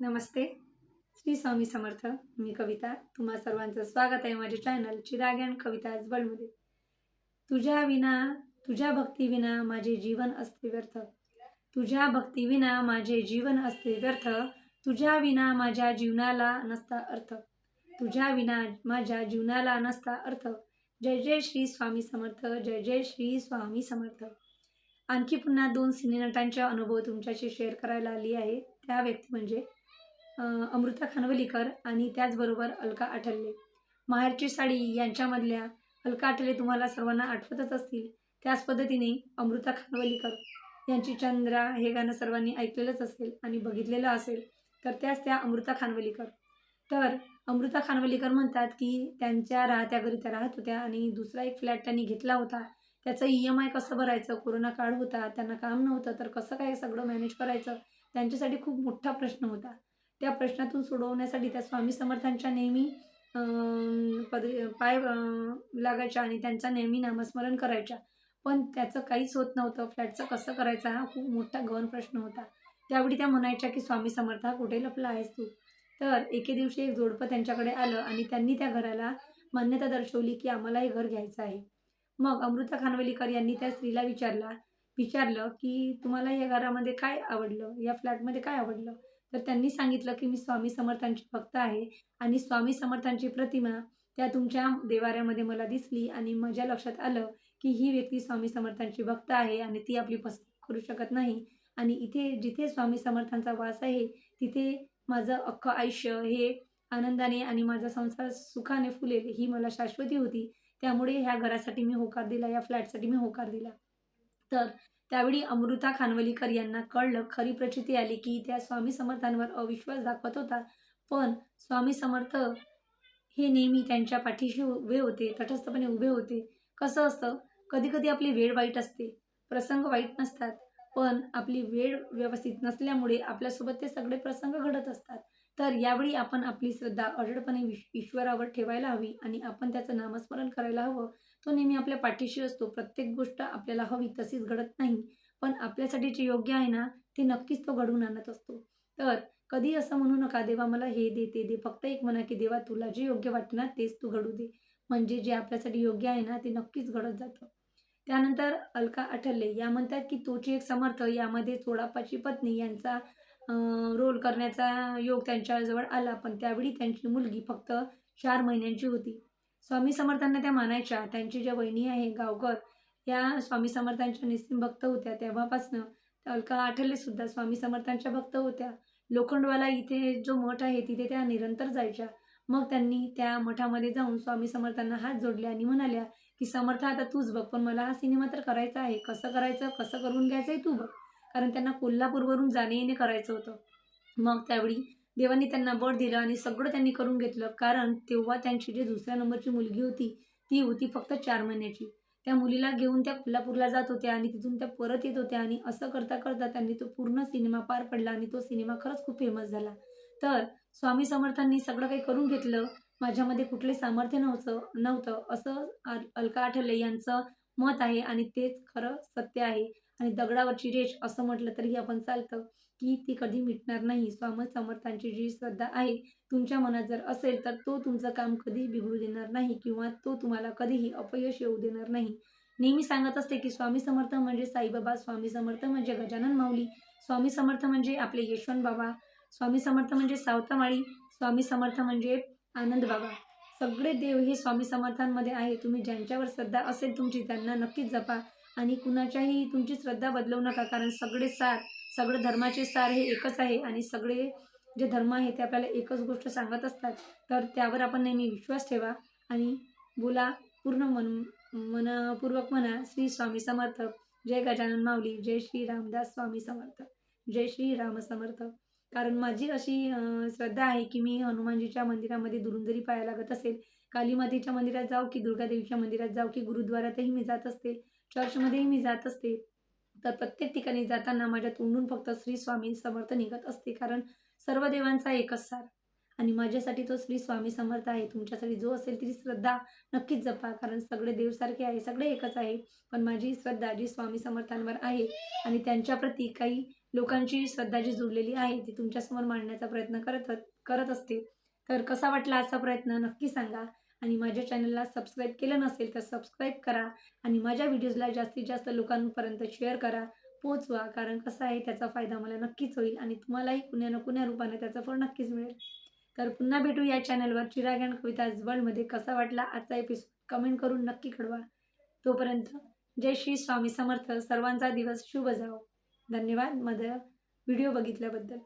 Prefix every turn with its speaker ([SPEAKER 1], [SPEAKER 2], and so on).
[SPEAKER 1] नमस्ते. श्री स्वामी समर्थ मी कविता. तुम्हा सर्वांचं स्वागत आहे माझ्या चॅनल चिराग अँड कविता अजबलमध्ये तुझ्या विना तुझ्या भक्तीविना माझे जीवन असते व्यर्थ. तुझ्या भक्तीविना माझे जीवन असते व्यर्थ. तुझ्या विना माझ्या जीवनाला नसता अर्थ. तुझ्या विना माझ्या जीवनाला नसता अर्थ. जय जय श्री स्वामी समर्थ जय जय श्री स्वामी समर्थ. आणखी पुन्हा दोन सिनेनटांचे अनुभव तुमच्याशी शेअर करायला आली आहे. त्या व्यक्ती म्हणजे अमृता खानवलीकर आणि त्याचबरोबर अलका आठल्ले. माहेरची साडी यांच्यामधल्या अलका आठवले तुम्हाला सर्वांना आठवतच असतील. त्याच पद्धतीने अमृता खानवलीकर यांची चंद्रा हे गाणं सर्वांनी ऐकलेलंच असेल आणि बघितलेलं असेल तर त्याच त्या अमृता खानवलीकर. तर अमृता खानवलीकर म्हणतात की त्यांच्या राहत्या घरी त्या राहत होत्या आणि दुसरा एक फ्लॅट त्यांनी घेतला होता. त्याचं ई एम आय कसं भरायचं? कोरोना काळ होता त्यांना काम नव्हतं तर कसं काय सगळं मॅनेज करायचं? त्यांच्यासाठी खूप मोठा प्रश्न होता. त्या प्रश्नातून सोडवण्यासाठी त्या स्वामी समर्थांच्या नेहमी पद पाय लागायच्या आणि त्यांचा नेहमी नामस्मरण करायच्या. पण त्याचं काहीच होत नव्हतं. फ्लॅटचं कसं करायचं हा खूप मोठा गहन प्रश्न होता. त्यावेळी त्या म्हणायच्या की स्वामी समर्थ हा कुठे लपला आहेस तू? तर एके दिवशी एक जोडपं त्यांच्याकडे आलं आणि त्यांनी त्या घराला मान्यता दर्शवली की आम्हाला हे घर घ्यायचं आहे. मग अमृता खानवलीकर यांनी त्या स्त्रीला विचारला विचारलं की तुम्हाला या घरामध्ये काय आवडलं? या फ्लॅटमध्ये काय आवडलं? तर त्यांनी सांगितलं की मी स्वामी समर्थांची भक्त आहे आणि स्वामी समर्थांची प्रतिमा त्या तुमच्या देवाऱ्यामध्ये मला दिसली आणि माझ्या लक्षात आलं की ही व्यक्ती स्वामी समर्थांची भक्त आहे आणि ती आपली पसंत करू शकत नाही. आणि इथे जिथे स्वामी समर्थांचा वास आहे तिथे माझं अख्खं आयुष्य हे आनंदाने आणि माझा संसार सुखाने फुलेल ही मला शाश्वती होती. त्यामुळे ह्या घरासाठी मी होकार दिला या फ्लॅटसाठी मी होकार दिला. तर त्यावेळी अमृता खानवलीकर यांना कळलं खरी प्रचिती आली की त्या स्वामी समर्थांवर अविश्वास दाखवत होता. पण स्वामी समर्थ हे नेहमी त्यांच्या पाठीशी उभे होते तटस्थपणे उभे होते. कसं असतं कधी कधी आपली वेळ वाईट असते प्रसंग वाईट नसतात. पण आपली वेळ व्यवस्थित नसल्यामुळे आपल्यासोबत ते सगळे प्रसंग घडत असतात. तर यावेळी आपण आपली श्रद्धा अजडपणे विश ईश्वरावर ठेवायला हवी आणि आपण त्याचं नामस्मरण करायला हवं. तो नेहमी आपल्या पाठीशी असतो. प्रत्येक गोष्ट आपल्याला हवी तशीच घडत नाही. पण आपल्यासाठी जे योग्य आहे ना ते नक्कीच तो घडवून आणत असतो. तर कधी असं म्हणू नका देवा मला हे दे ते दे. फक्त एक म्हणा की देवा तुला जे योग्य वाटतं ना तेच तू घडू दे. म्हणजे जे आपल्यासाठी योग्य आहे ना ते नक्कीच घडत जातं. त्यानंतर अलका आठवले. या म्हणतात की तोची एक समर्थ यामध्ये चोडापाची पत्नी यांचा रोल करण्याचा योग त्यांच्याजवळ आला. पण त्यावेळी त्यांची मुलगी फक्त चार महिन्यांची होती. स्वामी समर्थांना त्या मानायच्या त्यांची ज्या वहिनी आहे गावकर या स्वामी समर्थांच्या निस्सिम भक्त होत्या. तेव्हापासनं अलका आठवले सुद्धा स्वामी समर्थांच्या भक्त होत्या. लोखंडवाला इथे जो मठ आहे तिथे त्या निरंतर जायच्या. मग त्यांनी त्या मठामध्ये जाऊन स्वामी समर्थांना हात जोडले आणि म्हणाल्या की समर्थ आता तूच बघ पण मला हा सिनेमा तर करायचा आहे. कसं करायचं कसं करून घ्यायचं आहे तू बघ. कारण त्यांना कोल्हापूरवरून जाणे येणे करायचं होतं. मग त्यावेळी देवांनी त्यांना बळ दिलं आणि सगळं त्यांनी करून घेतलं. कारण तेव्हा त्यांची जी दुसऱ्या नंबरची मुलगी होती ती होती फक्त चार महिन्याची. त्या मुलीला घेऊन त्या कोल्हापूरला जात होत्या आणि तिथून त्या परत येत होत्या आणि असं करता करता त्यांनी तो पूर्ण सिनेमा पार पडला आणि तो सिनेमा खरंच खूप फेमस झाला. तर स्वामी समर्थांनी सगळं काही करून घेतलं. माझ्यामध्ये कुठले सामर्थ्य नव्हतं नव्हतं असं अल- अलका आठवले यांचं मत आहे आणि तेच खरं सत्य आहे. आणि दगडावरची रेष असं म्हटलं तरीही आपण चालतं. की ती कधी मिटणार नाही. स्वामी समर्थांची जी श्रद्धा आहे तुमच्या मनात जर असेल तर तो तुमचं काम कधीही बिघडू देणार नाही किंवा तो तुम्हाला कधीही अपयश येऊ देणार नाही. नेहमी सांगत असते की स्वामी समर्थ म्हणजे साईबाबा स्वामी समर्थ म्हणजे गजानन माऊली स्वामी समर्थ म्हणजे आपले यशवंत बाबा स्वामी समर्थ म्हणजे सावतामाळी स्वामी समर्थ म्हणजे आनंद बाबा. सगळे देव हे स्वामी समर्थांमध्ये आहे. तुम्ही ज्यांच्यावर श्रद्धा असेल तुमची त्यांना नक्कीच जपा. आणि कुणाच्याही तुमची श्रद्धा बदलवू नका कारण सगळे सार सगळे धर्माचे सार हे एकच आहे आणि सगळे जे धर्म आहे ते आपल्याला एकच गोष्ट सांगत असतात. तर त्यावर आपण नेहमी विश्वास ठेवा आणि बोला पूर्ण मन मनपूर्वक म्हणा श्री स्वामी समर्थ. जय गजानन माऊली जय श्री रामदास स्वामी समर्थ. जय श्री राम समर्थ. कारण माझी अशी श्रद्धा आहे की मी हनुमानजीच्या मंदिरामध्ये दुरून जरी पाया लागत असेल. कालीमातेच्या मंदिरात जाऊ की दुर्गादेवीच्या मंदिरात जाऊ की गुरुद्वारातही मी जात असते. चर्चमध्येही मी जात असते. तर प्रत्येक ठिकाणी जाताना माझ्या तोंडून फक्त श्री स्वामी समर्थ निघत असते कारण सर्व देवांचा एकच सार. आणि माझ्यासाठी तो श्री स्वामी समर्थ आहे. तुमच्यासाठी जो असेल ती श्रद्धा नक्कीच जपा कारण सगळे देवसारखे आहे सगळे एकच आहे. पण माझी श्रद्धा जी स्वामी समर्थांवर आहे आणि त्यांच्याप्रती काही लोकांची श्रद्धा जी जुळलेली आहे ती तुमच्यासमोर मांडण्याचा प्रयत्न करत करत असते. तर कसा वाटला आजचा प्रयत्न नक्की सांगा. आणि माझ्या चॅनलला सबस्क्राईब केलं नसेल तर सबस्क्राईब करा आणि माझ्या व्हिडिओजला जास्तीत जास्त लोकांपर्यंत शेअर करा. पोचवा कारण कसं आहे त्याचा फायदा मला नक्कीच होईल आणि तुम्हालाही कुण्या ना कुण्या रूपाने त्याचा फळ नक्कीच मिळेल. तर पुन्हा भेटू या चॅनलवर चिराग अँड कविता वर्ल्डमध्ये कसा वाटला आजचा एपिसोड कमेंट करून नक्की कळवा. तोपर्यंत जय श्री स्वामी समर्थ. सर्वांचा दिवस शुभ जाओ धन्यवाद. माझा व्हिडिओ बघितल्याबद्दल.